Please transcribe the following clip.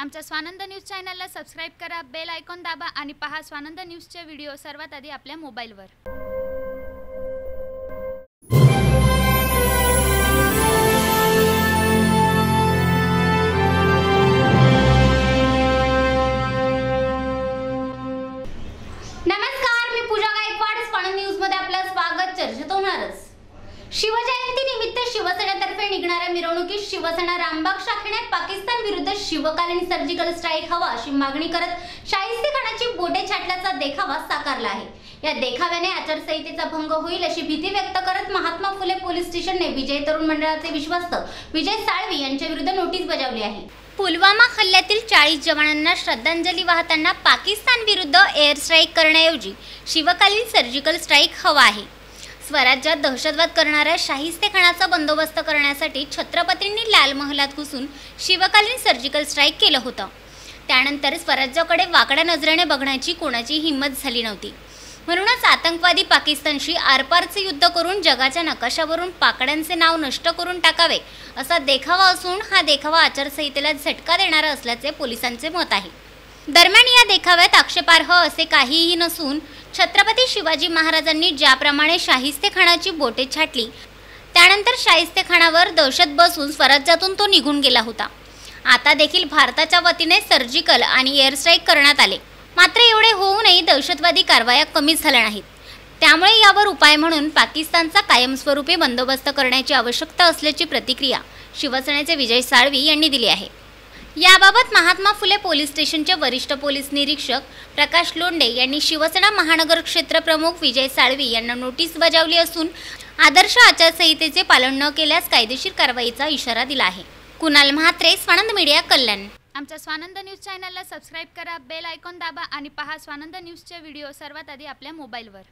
आमच्या स्वानंद न्यूज चॅनलला सबस्क्राईब करा बेल आयकॉन दाबा आणि पहा स्वानंद न्यूजचे व्हिडिओ सर्वात आधी आपल्या मोबाईलवर. नमस्कार मी पूजा गायकवाड. स्वानंद न्यूजमध्ये आपलं स्वागत. चर्चेत होणारच. शिवजयंती निमित्त शिवसेनेतर्फे निघणाऱ्या मिरवणुकीत शिवसेना रामबाग शाखेने पाकिस्तान विरुद्ध शिवकालीन सर्जिकल स्ट्राईक हवा अशी मागणी करत शाहिस्ते खानाची बोटे छाटल्याचा देखावा साकारला आहे. या देखाव्याने आचारसंहितेचा भंग होईल अशी भीती व्यक्त करत महात्मा फुले पोलीस स्टेशनने विजय तरुण मंडळाचे विश्वस्त विजय साळवी यांच्या विरुद्ध नोटीस बजावली आहे. पुलवामा हल्ल्यातील चाळीस जवानांना श्रद्धांजली वाहताना पाकिस्तान विरुद्ध एअर स्ट्राईक करण्याऐवजी शिवकालीन सर्जिकल स्ट्राईक हवा आहे. स्वराज्यात दहशतवाद करणाऱ्या शाहिस्तेखानाचा बंदोबस्त करण्यासाठी छत्रपतींनी लाल महालात घुसून शिवकालीन सर्जिकल स्ट्राईक केलं होतं. त्यानंतर स्वराज्याकडे वाकड्या नजरेने बघण्याची कोणाची हिंमत झाली नव्हती. म्हणूनच आतंकवादी पाकिस्तानशी आरपारचे युद्ध करून जगाच्या नकाशावरून पाकड्यांचे नाव नष्ट करून टाकावे असा देखावा असून हा देखावा आचारसंहितेला झटका देणारा असल्याचे पोलिसांचे मत आहे. दरम्यान या देखाव्यात आक्षेपार्ह असे काहीही नसून छत्रपती शिवाजी महाराजांनी ज्याप्रमाणे शाहिस्तेखानाची बोटे छाटली त्यानंतर शाहिस्तेखानावर दहशत बसून स्वराज्यातून तो निघून गेला होता. आता देखील भारताच्या वतीने सर्जिकल आणि एअरस्ट्राईक करण्यात आले. मात्र एवढे होऊनही दहशतवादी कारवाया कमी झाल्या नाहीत. त्यामुळे यावर उपाय म्हणून पाकिस्तानचा कायमस्वरूपी बंदोबस्त करण्याची आवश्यकता असल्याची प्रतिक्रिया शिवसेनेचे विजय साळवी यांनी दिली आहे. याबाबत महात्मा फुले पोलीस स्टेशनचे वरिष्ठ पोलीस निरीक्षक प्रकाश लोंडे यांनी शिवसेना महानगर क्षेत्र प्रमुख विजय साळवी यांना नोटीस बजावली असून आदर्श आचारसंहितेचे पालन न केल्यास कायदेशीर कारवाईचा इशारा दिला आहे. कुणाल म्हात्रे स्वानंद मीडिया कल्याण. आमच्या स्वानंद न्यूज चॅनलला सबस्क्राईब करा बेल आयकॉन दाबा आणि पहा स्वानंद न्यूजचे व्हिडिओ सर्वात आधी आपल्या मोबाईलवर.